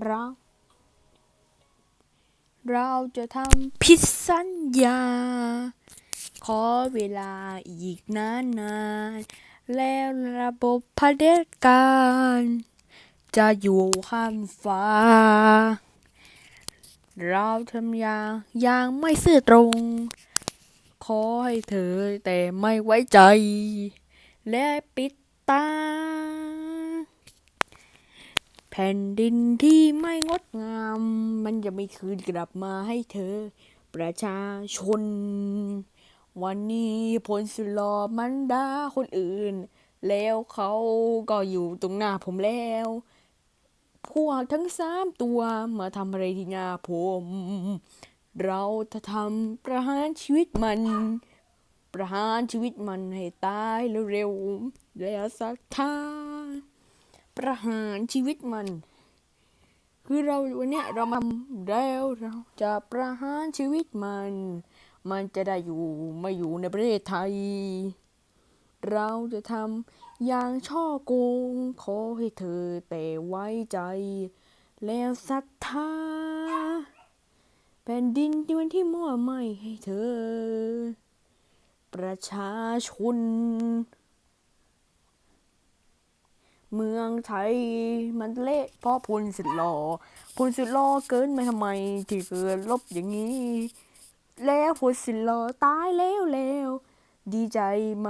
เราเราจะทำผิดสัญญา ขอเวลาอีกนานนานๆแล้วระบบเผด็จการ จะอยู่ข้ามฟ้า เราทำอย่างอย่างไม่ซื่อตรง ขอให้เธอแต่ไม่ไว้ใจ และปิดตา แผ่นดินที่ไม่งดงาม มันจะไม่คืนกลับมาให้เธอ ประชาชน วันนี้พลสุดหลอมันดาคนอื่น แล้วเขาก็อยู่ตรงหน้าผมแล้ว พวกทั้งสามตัวมาทำอะไรที่หน้าผม เราจะทำประหารชีวิตมัน ประหารชีวิตมันให้ตายเร็วๆแล้วสักท่า ประหารชีวิตมัน คือเราวันนี้เรามาแล้วเราจะประหารชีวิตมัน มันจะได้อยู่ไม่อยู่ในประเทศไทย เราจะทำอย่างช่อโกงขอให้เธอแต่ไว้ใจ แล้วศรัทธาแผ่นดินที่วันที่มั่วไม่ให้เธอ ประชาชน เมืองไทยมันเละเพราะพลสุดหล่อพลสุดหล่อเกินไปทำไมที่เกิดลบอย่างนี้ แล้วพลสุดหล่อตายแล้วแล้วดีใจไหม